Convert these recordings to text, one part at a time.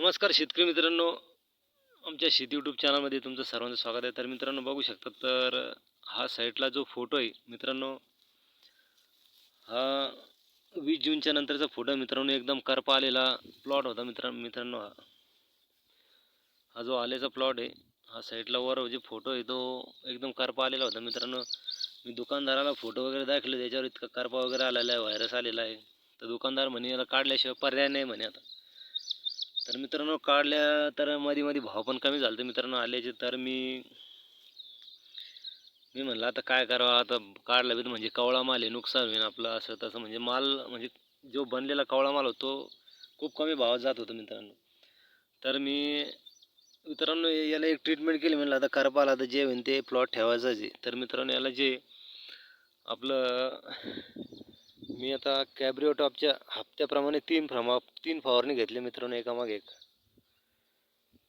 नमस्कार शेतकरी मित्रांनो. आमच्या शेती यूट्यूब चॅनलमध्ये तुमचं सर्वांचं स्वागत आहे. तर मित्रांनो बघू शकता तर हा साईटला जो फोटो आहे मित्रांनो हा वीस जूनच्या नंतरचा फोटो मित्रांनो एकदम करपा आलेला प्लॉट होता मित्र मित्रांनो हा. हा जो आल्याचा प्लॉट आहे हा साईटला वर जे फोटो आहे तो एकदम करपा आलेला होता मित्रांनो. मी दुकानदाराला फोटो वगैरे दाखवले त्याच्यावर इतका करपा वगैरे आलेला आहे व्हायरस आलेला आहे. तर दुकानदार म्हणे याला काढल्याशिवाय पर्याय नाही म्हणे आता. तर मित्रांनो काढल्या तर मध्ये मध्ये भाव पण कमी झाला तर मित्रांनो आल्याचे तर मी मी म्हणलं आता काय करावं आता काढला बी तर म्हणजे कवळा माल आहे नुकसान होईल आपलं असं तसं म्हणजे माल म्हणजे जो बनलेला कवळा माल होतो खूप कमी भावात जात होतो मित्रांनो. तर मी मित्रांनो याला एक ट्रीटमेंट केली म्हणलं आता करपाला आता जे होईल ते प्लॉट ठेवायचं जे तर मित्रांनो याला जे आपलं मी आता कॅब्रिओ टॉपच्या हप्त्याप्रमाणे तीन फ्रमा तीन फवारणी घेतली मित्रांनो एकामागे एक.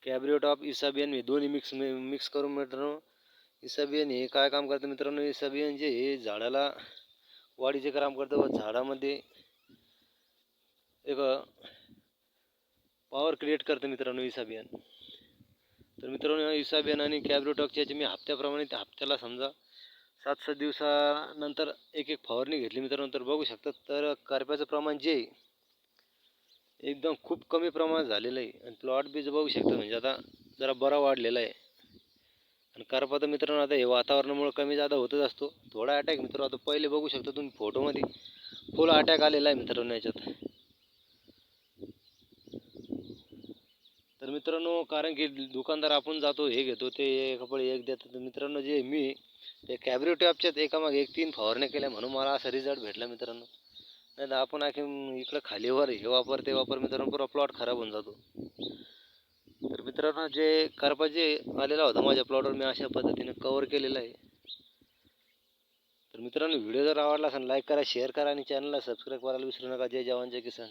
कॅब्रिओ टॉप इसाबियन मी दोन्ही मिक्स मिक्स करून मित्रांनो इसाबियन हे काय काम करतं मित्रांनो इसाबियन जे हे झाडाला वाढीचे काम करतं व झाडामध्ये एक पॉवर क्रिएट करतं मित्रांनो इसाबियन. तर मित्रांनो इसाबियन आणि कॅब्रिओ टॉपच्या मी हप्त्याप्रमाणे त्या हप्त्याला समजा सात सात दिवसानंतर एक एक फवारणी घेतली मित्रांनो तर बघू शकतात. तर करप्याचं प्रमाण जे आहे, एकदम खूप कमी प्रमाणात झालेलं आहे. आणि प्लॉट बी बघू शकतात म्हणजे आता जरा बरा वाढलेला आहे. आणि करपा तर मित्रांनो आता हे वातावरणामुळे कमी जादा होतच असतो. थोडा अटॅक मित्रांनो आता पहिले बघू शकता तुम्ही फोटोमध्ये फुल अटॅक आलेला आहे मित्रांनो याच्यात. तर मित्रांनो कारण की दुकानदार आपण जातो हे घेतो ते कपडे एक देतो तर मित्रांनो जे मी ते कॅबरी टॅपच्यात एकामागे एक तीन फवारण्या केल्या म्हणून मला असा रिझल्ट भेटला मित्रांनो. नाही तर आपण आखी इकडं खालीवर हे वापर ते वापर मित्रांनो पुरा प्लॉट खराब होऊन जातो. तर मित्रांनो जे करपा जे आलेला होता माझ्या प्लॉटवर मी अशा पद्धतीने कवर केलेला आहे. तर मित्रांनो व्हिडिओ जर आवडला असेल लाईक करा शेअर करा आणि चॅनलला सबस्क्राईब करायला विसरू नका. जय जवान जय किसान.